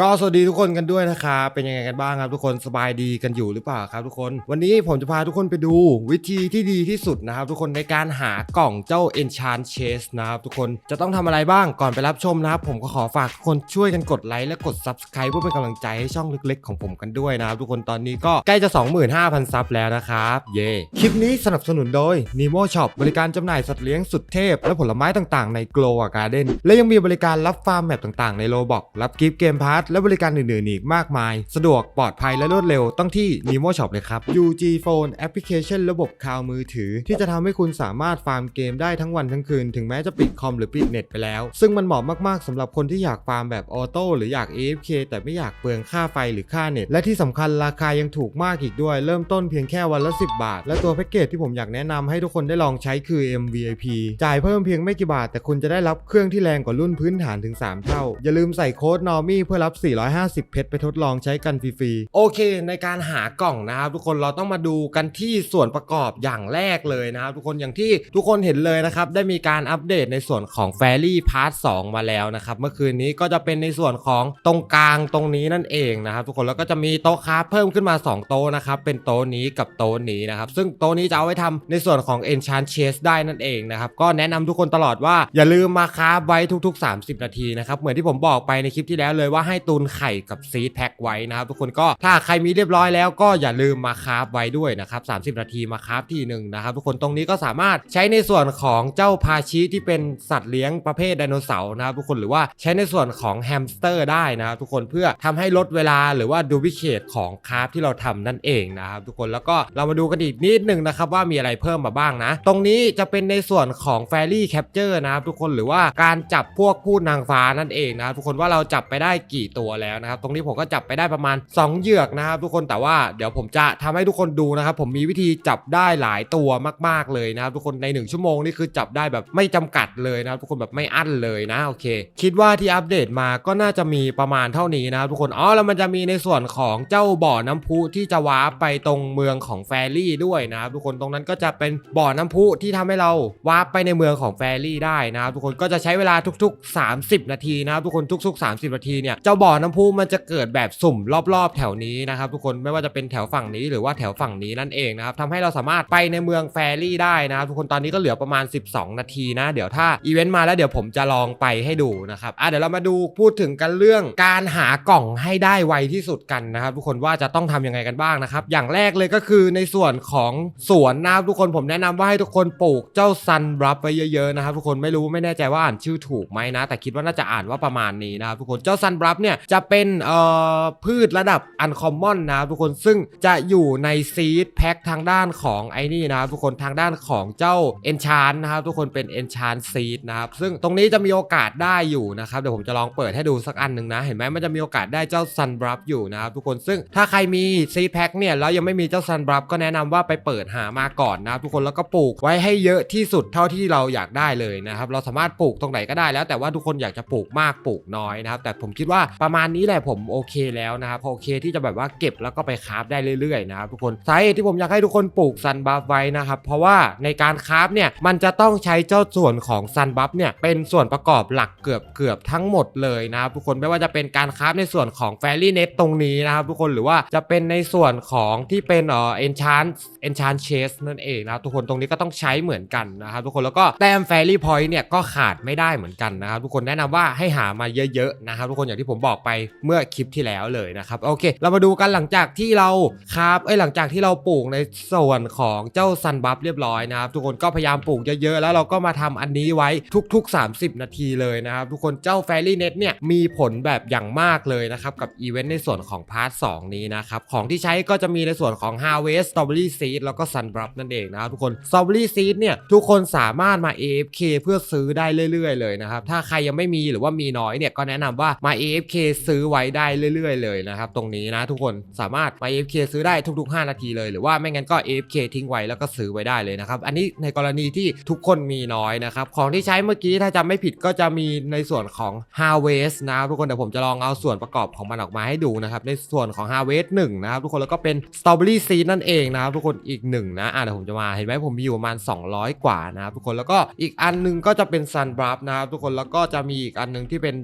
ก็สวัสดีทุกคนกันด้วยนะครับเป็นยังไงกันบ้างครับทุกคนสบายดีกันอยู่หรือเปล่าครับทุกคน วันนี้ผมจะพาทุกคนไปดูวิธีที่ดีที่สุดนะครับ ทุกคนในการหากล่องเจ้า Enchant Chest นะครับทุกคนจะต้องทำอะไรบ้างก่อนไปรับชมนะครับ ผมก็ขอฝากทุกคนช่วยกันกดไลค์และกด Subscribe เพื่อเป็นกำลังใจให้ช่องเล็กๆ ของผมกันด้วยนะครับทุกคนตอนนี้ก็ใกล้จะ 25,000 ซับแล้วนะครับเย่คลิปนี้สนับสนุนโดย Nemo Shop บริการจำหน่ายสัตว์เลี้ยงสุดเทพ และผลไม้ต่างๆ ใน Glow Garden และยังมีบริการรับฟาร์มแมปต่างๆ ใน Roblox รับกิฟต์เกมพาร์ทและบริการอื่นๆอีกมากมาย สะดวกปลอดภัยและรวดเร็วต้องที่ Nemo Shop เลยครับ UG Phone แอปพลิเคชันระบบคลาวมือถือ ที่จะทำให้คุณสามารถฟาร์มเกมได้ทั้งวันทั้งคืน ถึงแม้จะปิดคอมหรือปิดเน็ตไปแล้ว ซึ่งมันเหมาะมากๆสำหรับคนที่อยากฟาร์มแบบออโต้หรืออยาก AFK แต่ไม่อยากเปลืองค่าไฟหรือค่าเน็ตและที่สำคัญราคายังถูกมากอีกด้วย เริ่มต้นเพียงแค่วันละ 10 บาท และตัวแพ็กเกจที่ผมอยากแนะนำให้ทุกคนได้ลองใช้คือ MVIP จ่ายเพิ่มเพียงไม่กี่บาท แต่คุณจะได้รับเครื่องที่แรงกว่ารุ่นพื้นฐานถึง 3 เท่า อย่าลืมใส่โค้ด NORMY เพื่อรับ450 เพชรไปทดลองใช้กันฟรีๆ โอเค ในการหากล่องนะครับ ทุกคนเราต้องมาดูกันที่ส่วนประกอบอย่างแรกเลยนะครับ ทุกคนอย่างที่ทุกคนเห็นเลยนะครับ ได้มีการอัปเดตในส่วนของ f a i r y Part 2มาแล้วนะครับเมื่อคืนนี้ก็จะเป็นในส่วนของตรงกลางตรงนี้นั่นเองนะครับ ทุกคนแล้วก็จะมีโต๊ะคราเพิ่มขึ้นมา 2 โต๊ะนะครับเป็นโต๊ะนี้กับโต๊ะนี้นะครับซึ่งโต๊ะนี้จะเอาไว้ทำในส่วนของ Enchant Chest ได้นั่นเองนะครับก็แนะนำทุกคนตลอดว่าอย่าลืมมาคราไว้ทุก ๆ 30 นาทีนะครับเหมือนที่ผมบอกไปในคลิปที่แล้วเลยว่าให้ตุนไข่กับซีดแพ็คไว้นะครับทุกคนก็ถ้าใครมีเรียบร้อยแล้วก็อย่าลืมมาคราฟไว้ด้วยนะครับ 30 นาทีมาคราฟทีหนึ่งนะครับทุกคนตรงนี้ก็สามารถใช้ในส่วนของเจ้าพาชิที่เป็นสัตว์เลี้ยงประเภทไดโนเสาร์นะครับทุกคนหรือว่าใช้ในส่วนของแฮมสเตอร์ได้นะครับทุกคนเพื่อทำให้ลดเวลาหรือว่าดูพิเคทของคราฟที่เราทำนั่นเองนะครับทุกคนแล้วก็เรามาดูกันอีกนิดหนึ่งนะครับว่ามีอะไรเพิ่มมาบ้างนะ ตรงนี้จะเป็นในส่วนของ f a i r y Capture นะครับทุกคนหรือว่าการจับพวกพูดนางฟ้านั่นเองนะครับทุกคนว่าเราจับไปได้กี่ตัวแล้วนะครับ ตรงนี้ผมก็จับไปได้ประมาณ 2 เหยือกนะครับ ทุกคนแต่ว่าเดี๋ยวผมจะทำให้ทุกคนดูนะครับ ผมมีวิธีจับได้หลายตัวมาก ๆเลยนะครับ ทุกคนใน 1 ชั่วโมงนี่คือจับได้แบบไม่จำกัดเลยนะครับ ทุกคนแบบไม่อั้นเลยนะโอเค คิดว่าที่อัปเดตมาก็น่าจะมีประมาณเท่านี้นะครับทุกคนอ๋อแล้วมันจะมีในส่วนของเจ้าบ่อน้ำพุที่จะว้าไปตรงเมืองของแฟรี่ด้วยนะครับทุกคนตรงนั้นก็จะเป็นบ่อน้ำพุที่ทำให้เราว้าไปในเมืองของแฟรี่ได้นะครับทุกคนก็จะใช้เวลาทุก ๆ 30 นาทีนะครับทุกคนทุก ๆ 30 นาทีเนี่ยเจ้าบอน้ำพุมันจะเกิดแบบสุ่มรอบๆ แถวนี้นะครับทุกคนไม่ว่าจะเป็นแถวฝั่งนี้หรือว่าแถวฝั่งนี้นั่นเองนะครับทำให้เราสามารถไปในเมืองแฟรี่ได้นะครับทุกคนตอนนี้ก็เหลือประมาณ 12 นาทีนะเดี๋ยวถ้าอีเวนต์มาแล้วเดี๋ยวผมจะลองไปให้ดูนะครับอะเดี๋ยวเรามาดูพูดถึงกันเรื่องการหากล่องให้ได้ไวที่สุดกันนะครับทุกคนว่าจะต้องทำยังไงกันบ้างนะครับอย่างแรกเลยก็คือในส่วนของสวนนะครับทุกคนผมแนะนำว่าให้ทุกคนปลูกเจ้าซันบรับไว้เยอะๆนะครับทุกคนไม่รู้ไม่แน่ใจว่าอ่านชื่อถูกไหมนะ แต่คิดว่าน่าจะอ่านว่าประมาณนี้นะครับทุกคนเจ้าซันบรับเนี่ยจะเป็นเอ่อพืชระดับอันคอมมอนนะครับทุกคนซึ่งจะอยู่ในซีดแพ็คทางด้านของไอ้นี่นะครับทุกคนทางด้านของเจ้าเอนชานนะครับทุกคนเป็นเอนชานซีดนะครับซึ่งตรงนี้จะมีโอกาสได้อยู่นะครับเดี๋ยวผมจะลองเปิดให้ดูสักอันหนึ่งนะ เห็นไหมมันจะมีโอกาสได้เจ้าซันบรับอยู่นะครับทุกคนซึ่งถ้าใครมีซีดแพ็คเนี่ยแล้วยังไม่มีเจ้าซันบรับก็แนะนำว่าไปเปิดหามาก่อนนะครับทุกคนแล้วก็ปลูกไว้ให้เยอะที่สุดเท่าที่เราอยากได้เลยนะครับเราสามารถปลูกตรงไหนก็ได้แล้วแต่ว่าทุกคนอยากจะปลูกมากปลูกน้อยนะครับแต่ผมคิดว่าประมาณนี้แหละผมโอเคแล้วนะครับโอเคที่จะแบบว่าเก็บแล้วก็ไปคราฟได้เรื่อยๆนะครับทุกคนสาเหตุที่ผมอยากให้ทุกคนปลูกซันบัฟไว้นะครับเพราะว่าในการคราฟเนี่ยมันจะต้องใช้เจ้าส่วนของซันบัฟเนี่ยเป็นส่วนประกอบหลักเกือบเกือบทั้งหมดเลยนะครับทุกคนไม่ว่าจะเป็นการคราฟในส่วนของแฟรี่เน็ตตรงนี้นะครับทุกคนหรือว่าจะเป็นในส่วนของที่เป็นเอ่อเอนชานเอนชานเชสนั่นเองนะครับทุกคนตรงนี้ก็ต้องใช้เหมือนกันนะครับทุกคนแล้วก็แต้มแฟรี่พอยต์เนี่ยก็ขาดไม่ได้เหมือนกันนะครับทุกคนแนะนำว่าให้หามาเยอะๆนะครับทุกคนอย่างที่ผมบอกไปเมื่อคลิปที่แล้วเลยนะครับโอเค เรามาดูกันหลังจากที่เราครับเอ้ยหลังจากที่เราปลูกในส่วนของเจ้าซันบัฟเรียบร้อยนะครับทุกคนก็พยายามปลูกเยอะๆแล้วเราก็มาทำอันนี้ไว้ทุก ๆ 30 นาทีเลยนะครับทุกคนเจ้าแฟรี่เน็ตเนี่ยมีผลแบบอย่างมากเลยนะครับกับอีเวนต์ในส่วนของพาร์ท2นี้นะครับของที่ใช้ก็จะมีในส่วนของ Harvest Strawberry Seed แล้วก็ Sun b r u f นั่นเองนะครับทุกคน Strawberry Seed เนี่ยทุกคนสามารถมา AFK เพื่อซื้อได้เรื่อย ๆ เลยนะครับถ้าใครยังไม่มีหรือว่ามีน้อยเนี่ยก็แนะนำว่ามา AFK ซื้อไว้ได้เรื่อย ๆ เลยนะครับตรงนี้นะทุกคนสามารถมา AFK ซื้อได้ทุก ๆ 5 นาทีเลยหรือว่าไม่งั้นก็ AFK ทิ้งไว้แล้วก็ซื้อไว้ได้เลยนะครับอันนี้ในกรณีที่ทุกคนมีน้อยนะครับของที่ใช้เมื่อกี้ถ้าจำไม่ผิดก็จะมีในส่วนของ Harvest นะครับทุกคนเดี๋ยวผมจะลองเอาส่วนประกอบของมันออกมาให้ดูนะครับในส่วนของ Harvest 1นะครับทุกคนแล้วก็เป็น Strawberry Seed นั่นเองนะครับทุกคนอีกหนึ่งนะอะเดี๋ยวผมจะมาเห็นไหมผมมีอยู่ประมาณ 200 กว่านะครับทุกคนแล้วก็อีกอันหนึงก็จะเป็น Sun b r u f นะครับทุกคนแล้วก็จะมีอีกอันนึงที่เป็น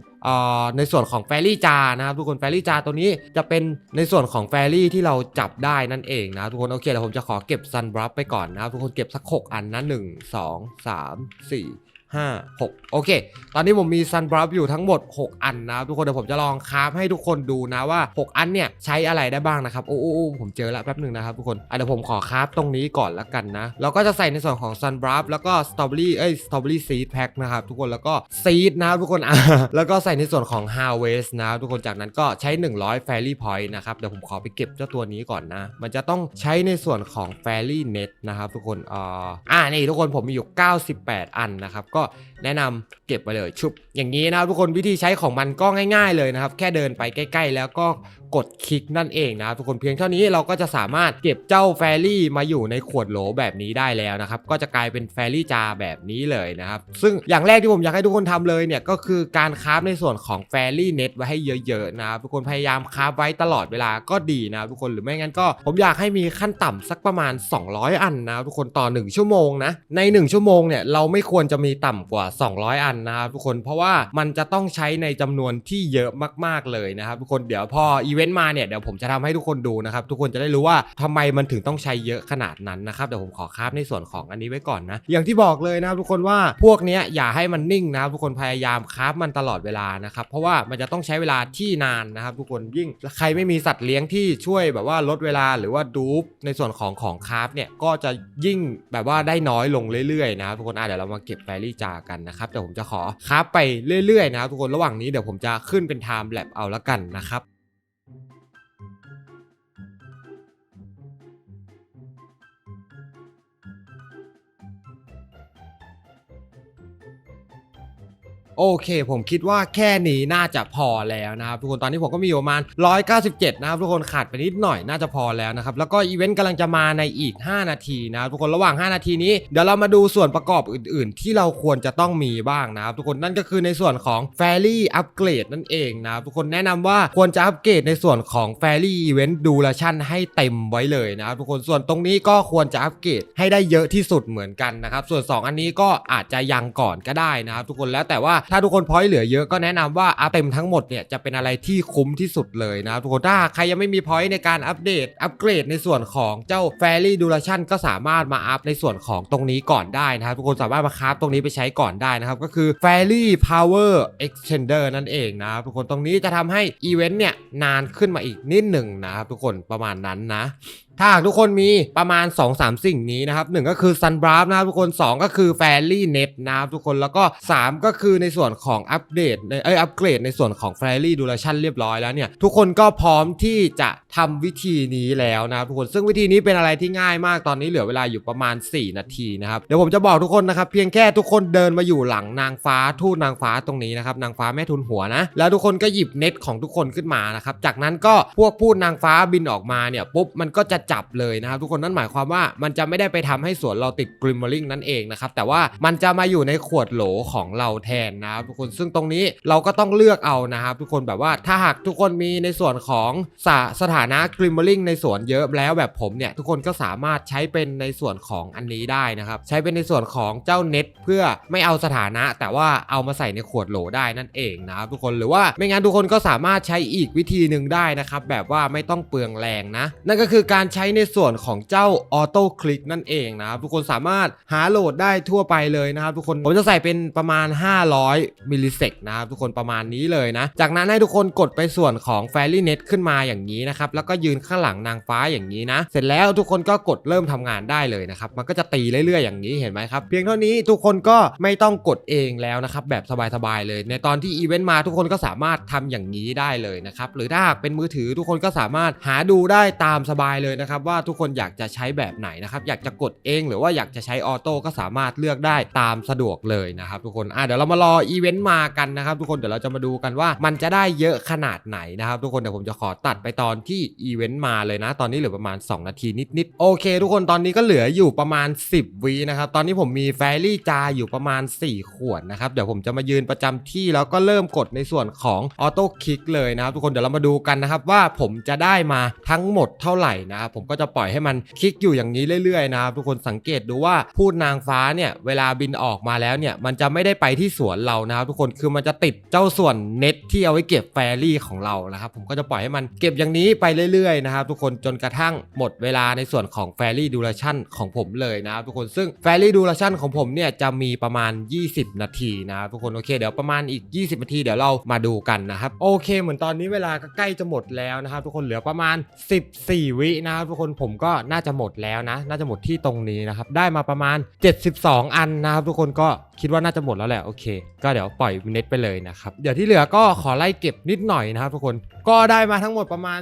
ในส่วนของแฟรี่จานะครับทุกคนแฟรี่จาตัวนี้จะเป็นในส่วนของแฟรี่ที่เราจับได้นั่นเองนะทุกคนโอเคเดี๋ยวผมจะขอเก็บซันบลัฟไปก่อนนะครับทุกคนเก็บสัก 6 อันนะ1 2 3 4 5 6 โอเค ตอนนี้ผมมีซันบลัฟอยู่ทั้งหมด 6 อันนะครับทุกคนเดี๋ยวผมจะลองคราฟให้ทุกคนดูนะว่า 6 อันเนี่ยใช้อะไรได้บ้างนะครับ โอ้โอ้ผมเจอแล้วแป๊บหนึ่งนะครับทุกคนเดี๋ยวผมขอคราฟตรงนี้ก่อนละกันนะ เราก็จะใส่ในส่วนของซันบลัฟแล้วก็สตรอเบอรี่เอ้ยสตรอเบอรี่ซีดแพ็คนะครับทุกคนแล้วก็ซีดนะครับทุกคนอะแล้วก็ใส่ในส่วนของ Harvest นะครับทุกคนจากนั้นก็ใช้ 100 Fairy Point นะครับเดี๋ยวผมขอไปเก็บเจ้าตัวนี้ก่อนนะ มันจะต้องใช้ในส่วนของ Fairy Net นะครับทุกคนอ่าอ่านี่ทุกคนผมมีอยู่ 98 อันนะครับก็แนะนำเก็บไปเลยชุบอย่างนี้นะครับทุกคนวิธีใช้ของมันก็ง่าย ๆเลยนะครับ แค่เดินไปใกล้ ๆ แล้วก็ กดคลิกนั่นเองนะครับทุกคนเพียงเท่านี้เราก็จะสามารถเก็บเจ้าแฟรี่มาอยู่ในขวดโหลแบบนี้ได้แล้วนะครับก็จะกลายเป็นแฟรี่จาแบบนี้เลยนะครับซึ่งอย่างแรกที่ผมอยากให้ทุกคนทำเลยเนี่ยก็คือการคราฟในส่วนของแฟรี่เน็ตไว้ให้เยอะๆนะครับทุกคนพยายามคราฟไว้ตลอดเวลาก็ดีนะครับทุกคนหรือไม่งั้นก็ ผมอยากให้มีขั้นต่ำสักประมาณ 200 อันนะครับทุกคนต่อ 1 ชั่วโมงนะใน 1 ชั่วโมงเนี่ยเราไม่ควรจะมีต่ำกว่า 200 อันนะครับทุกคนเพราะว่ามันจะต้องใช้ในจำนวนที่เยอะมากๆเลยนะครับทุกคนเดี๋ยวพออีเวนต์มาเนี่ยเดี๋ยวผมจะทำให้ทุกคนดูนะครับ ทุกคนจะได้รู้ว่าทำไมมันถึงต้องใช้เยอะขนาดนั้นนะครับเดี๋ยวผมขอคาฟในส่วนของอันนี้ไว้ก่อนนะ อย่างที่บอกเลยนะครับทุกคนว่าพวกเนี้ยอย่าให้มันนิ่งนะครับทุกคนพยายามคาฟมันตลอดเวลานะครับเพราะว่ามันจะต้องใช้เวลาที่นานนะครับทุกคนยิ่งใครไม่มีสัตว์เลี้ยงที่ช่วยแบบว่าลดเวลาหรือว่าดูปในส่วนของของคาฟเนี่ยก็จะยิ่งแบบว่าได้น้อยลงเรื่อยๆนะครับทุกคนอะเดี๋ยวเรามาเก็บแฟรี่จากันนะครับเดี๋ยวผมจะขอคาฟไปเรื่อยๆนะครับทุกคนระหว่างนี้เดี๋ยวผมจะขึ้นเป็นไทม์แลปเอาละกันนะครับ โอเค ผมคิดว่าแค่นี้น่าจะพอแล้วนะครับทุกคนตอนนี้ผมก็มีอยู่ประมาณ 197 นะครับทุกคนขาดไปนิดหน่อยน่าจะพอแล้วนะครับแล้วก็อีเวนต์กำลังจะมาในอีก 5 นาทีนะครับทุกคนระหว่าง 5 นาทีนี้เดี๋ยวเรามาดูส่วนประกอบอื่น ๆ ที่เราควรจะต้องมีบ้างนะครับทุกคนนั่นก็คือในส่วนของ f a i r y อัปเกรดนั่นเองนะครับทุกคนแนะนำว่าควรจะอัปเกรดในส่วนของ f a i r y Event Duration ให้เต็มไว้เลยนะครับทุกคนส่วนตรงนี้ก็ควรจะอัปเกรดให้ได้เยอะที่สุดเหมือนกันนะครับส่วน 2 อันนี้ก็อาจจะยังก่อนก็ได้นะครับทุกคนแล้วแต่ว่าถ้าทุกคนพอยต์เหลือเยอะก็แนะนำว่าอัพเต็มทั้งหมดเนี่ยจะเป็นอะไรที่คุ้มที่สุดเลยนะครับทุกคนถ้าใครยังไม่มีพอยต์ในการอัปเดตอัปเกรดในส่วนของเจ้า f a i r y Duration ก็สามารถมาอัพในส่วนของตรงนี้ก่อนได้นะครับทุกคนสามารถมาคราฟตรงนี้ไปใช้ก่อนได้นะครับก็คือ f a i r y Power Extender นั่นเองนะครับทุกคนตรงนี้จะทำให้อีเวนต์เนี่ยนานขึ้นมาอีกนิดหนึ่งนะครับทุกคนประมาณนั้นนะ ถ้าหากทุกคนมีประมาณ 2-3 สิ่งนี้นะครับหนึ่งก็คือ Sun b r a f นะครับทุกคน 2 ก็คือ Fairy Net นะครับทุกคนแล้วก็ 3 ก็คือในส่วนของอัปเดตในเอ้ยอัปเกรดในส่วนของ Fairy Duration เรียบร้อยแล้วเนี่ย ทุกคนก็พร้อมที่จะทำวิธีนี้แล้วนะครับทุกคนซึ่งวิธีนี้เป็นอะไรที่ง่ายมากตอนนี้เหลือเวลาอยู่ประมาณ 4 นาทีนะครับเดี๋ยวผมจะบอกทุกคนนะครับเพียงแค่ทุกคนเดินมาอยู่หลังนางฟ้าทูตนางฟ้าตรงนี้นะครับนางฟ้าแม่ทุนหัวนะแล้วทุกคนก็หยิบเน็ตของทุกคนขึ้นมานะครับจากนั้นก็พวกพูดนางฟ้าบินออกมาเนี่ยปุ๊บมันก็จะจับเลยนะครับทุกคนนั่นหมายความว่ามันจะไม่ได้ไปทำให้สวนเราติดกริมเมอริงนั่นเองนะครับแต่ว่ามันจะมาอยู่ในขวดโหลของเราแทนนะครับทุกคนซึ่งตรงนี้เราก็ต้องเลือกเอานะครับทุกคนแบบว่าถ้าหากทุกคนมีในส่วนของสสถานะกริมเมอริงในสวนเยอะแล้วแบบผมเนี่ยทุกคนก็สามารถใช้เป็นในส่วนของอันนี้ได้นะครับใช้เป็นในส่วนของเจ้าเน็ตเพื่อไม่เอาสถานะ แต่ว่าเอามาใส่ในขวดโหลได้นั่นเองนะครับทุกคนหรือว่าไม่งั้นทุกคนก็สามารถใช้อีกวิธีหนึ่งได้นะครับแบบว่าไม่ต้องเปลืองแรงนะ นั่นก็คือการใช้ในส่วนของเจ้าออโต้คลิกนั่นเองนะครับทุกคนสามารถหาโหลดได้ทั่วไปเลยนะครับทุกคนผมจะใส่เป็นประมาณ 500มิลลิเซกนะครับทุกคนประมาณนี้เลยนะ จากนั้นให้ทุกคนกดไปส่วนของ f a i r y Net ขึ้นมาอย่างนี้นะครับแล้วก็ยืนข้างหลังนางฟ้าอย่างนี้นะ เสร็จแล้วทุกคนก็กดเริ่มทำงานได้เลยนะครับมันก็จะตีเรื่อยๆอย่างนี้เห็นไหมครับ เพียงเท่านี้ทุกคนก็ไม่ต้องกดเองแล้วนะครับแบบสบายๆเลย ในตอนที่อีเวนต์มาทุกคนก็สามารถทำอย่างนี้ได้เลยนะครับหรือถ้าเป็นมือถือทุกคนก็สามารถหาดูได้ตามสบายเลยนะครับว่าทุกคนอยากจะใช้แบบไหนนะครับอยากจะกดเองหรือว่าอยากจะใช้ออโต้ก็สามารถเลือกได้ตามสะดวกเลยนะครับทุกคนอะเดี๋ยวเรามารออีเวนต์มากันนะครับทุกคนเดี๋ยวเราจะมาดูกันว่ามันจะได้เยอะขนาดไหนนะครับทุกคนเดี๋ยวผมจะขอตัดไปตอนที่อีเวนต์มาเลยนะ ตอนนี้เหลือประมาณ 2 นาทีนิดๆโอเค ทุกคนตอนนี้ก็เหลืออยู่ประมาณ 10วินะครับตอนนี้ผมมีแฟรี่จาอยู่ประมาณ 4 ขวดนะครับเดี๋ยวผมจะมายืนประจำที่แล้วก็เริ่มกดในส่วนของออโต้คลิกเลยนะครับทุกคนเดี๋ยวเรามาดูกันนะครับว่าผมจะได้มาทั้งหมดเท่าไหร่นะครับผมก็จะปล่อยให้มันคลิกอยู่อย่างนี้เรื่อยๆนะครับทุกคนสังเกตดูว่าพูดนางฟ้าเนี่ยเวลาบินออกมาแล้วเนี่ยมันจะไม่ได้ไปที่สวนเรานะครับทุกคนคือมันจะติดเจ้าส่วนเน็ตที่เอาไว้เก็บแฟรี่ของเรานะครับผมก็จะปล่อยให้มันเก็บอย่างนี้ไปเรื่อยๆนะครับทุกคนจนกระทั่งหมดเวลาในส่วนของแฟรี่ดู a ชั่นของผมเลยนะครับทุกคนซึ่งแฟรี่ดู a ชั่นของผมเนี่ยจะมีประมาณ 20 นาทีนะครับทุกคนโอเคเดี๋ยวประมาณอีก 20 นาทีเดี๋ยวเรามาดูกันนะครับโอเค เหมือนตอนนี้เวลาก็ใกล้จะหมดแล้วนะครับทุกคนเหลือประมาณ 14 วินะครับทุกคนผมก็น่าจะหมดแล้วนะ น่าจะหมดที่ตรงนี้นะครับ ได้มาประมาณ 72 อันนะครับทุกคนก็คิดว่าน่าจะหมดแล้วแหละโอเค ก็เดี๋ยวปล่อยเน็ตไปเลยนะครับเดี๋ยวที่เหลือก็ขอไล่เก็บนิดหน่อยนะครับทุกคนก็ได้มาทั้งหมดประมาณ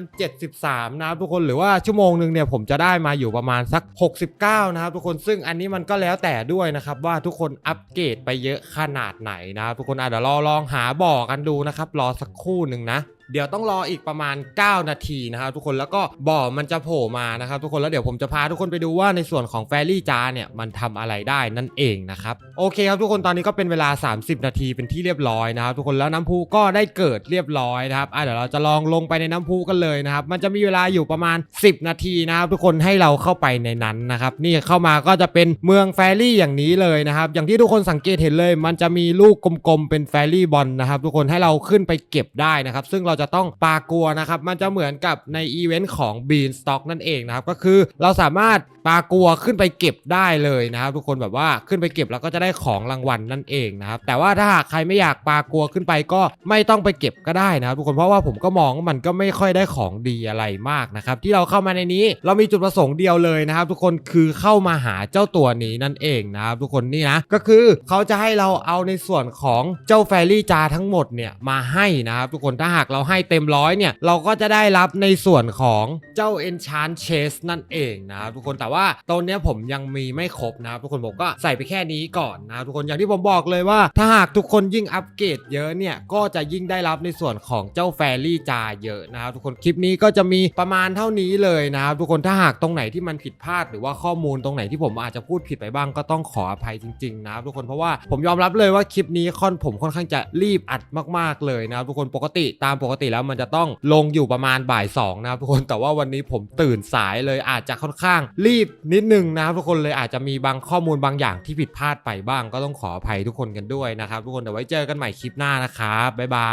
73 นะครับทุกคนหรือว่าชั่วโมงหนึ่งเนี่ยผมจะได้มาอยู่ประมาณสัก 69 นะครับทุกคนซึ่งอันนี้มันก็แล้วแต่ด้วยนะครับว่าทุกคนอัปเกรดไปเยอะขนาดไหนนะครับทุกคนอาจจะเดี๋ยวรอลองหาบ่อกันดูนะครับรอสักครู่หนึ่งนะ เดี๋ยวต้องรออีกประมาณ 9 นาทีนะครับทุกคนแล้วก็บ่อมันจะโผล่มานะครับทุกคนแล้วเดี๋ยวผมจะพาทุกคนไปดูว่าในส่วนของแฟรี่จาเนี่ยมันทำอะไรได้นั่นเองนะครับโอเคครับทุกคนตอนนี้ก็เป็นเวลา 30 นาทีเป็นที่เรียบร้อยนะครับทุกคนแล้วน้ำพุก็ได้เกิดเรียบร้อยนะครับอะเดี๋ยวเราจะลองลงไปในน้ำพุกันเลยนะครับมันจะมีเวลาอยู่ประมาณ 10 นาทีนะครับทุกคนให้เราเข้าไปในนั้นนะครับนี่เข้ามาก็จะเป็นเมืองแฟรี่อย่างนี้เลยนะครับอย่างที่ทุกคนสังเกตเห็นเลย มันจะมีลูกกลมๆเป็นแฟรี่บอลนะครับทุกคนให้เราขึ้นไปเก็บได้นะครับซึ่งเราจะต้องปากัวนะครับ มันจะเหมือนกับในอีเวนต์ของ Bean Stock นั่นเองนะครับ ก็คือเราสามารถปากัวขึ้นไปเก็บได้เลยนะครับทุกคนแบบว่าขึ้นไปเก็บแล้วก็จะได้ของรางวัลนั่นเองนะครับ แต่ว่าถ้าหากใครไม่อยากปากัวขึ้นไปก็ไม่ต้องไปเก็บก็ได้นะครับทุกคนเพราะว่าผมก็มองว่ามันก็ไม่ค่อยได้ของดีอะไรมากนะครับ ที่เราเข้ามาในนี้เรามีจุดประสงค์เดียวเลยนะครับ ทุกคนคือเข้ามาหาเจ้าตัวนี้นั่นเองนะครับทุกคนนี่นะก็คือเขาจะให้เราเอาในส่วนของเจ้าแฟรี่จาทั้งหมดเนี่ยมาให้นะครับทุกคนถ้าหากเราให้เต็มร้อยเนี่ย เราก็จะได้รับในส่วนของเจ้า Enchant Chase นั่นเองนะครับทุกคนแต่ว่าตอนนี้ผมยังมีไม่ครบนะครับทุกคนผมก็ใส่ไปแค่นี้ก่อนนะทุกคนอย่างที่ผมบอกเลยว่า ถ้าหากทุกคนยิ่งอัปเกรดเยอะเนี่ย ก็จะยิ่งได้รับในส่วนของเจ้าแฟรี่จาเยอะนะครับทุกคนคลิปนี้ก็จะมีประมาณเท่านี้เลยนะครับทุกคนถ้าหากตรงไหนที่มันผิดพลาด หรือว่าข้อมูลตรงไหนที่ผมอาจจะพูดผิดไปบ้างก็ต้องขออภัยจริงๆนะครับทุกคนเพราะว่าผมยอมรับเลยว่าคลิปนี้ค่อนผมค่อนข้างจะรีบอัดมาก ๆเลยนะครับทุกคนปกติตามปกกติแล้วมันจะต้องลงอยู่ประมาณบ่ายสองนะครับทุกคนแต่ว่าวันนี้ผมตื่นสายเลยอาจจะค่อนข้างรีบนิดนึงนะครับทุกคนเลยอาจจะมีบางข้อมูลบางอย่างที่ผิดพลาดไปบ้าง ก็ต้องขออภัยทุกคนกันด้วยนะครับทุกคนเดี๋ยวไว้เจอกันใหม่คลิปหน้านะครับบ๊ายบา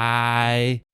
ย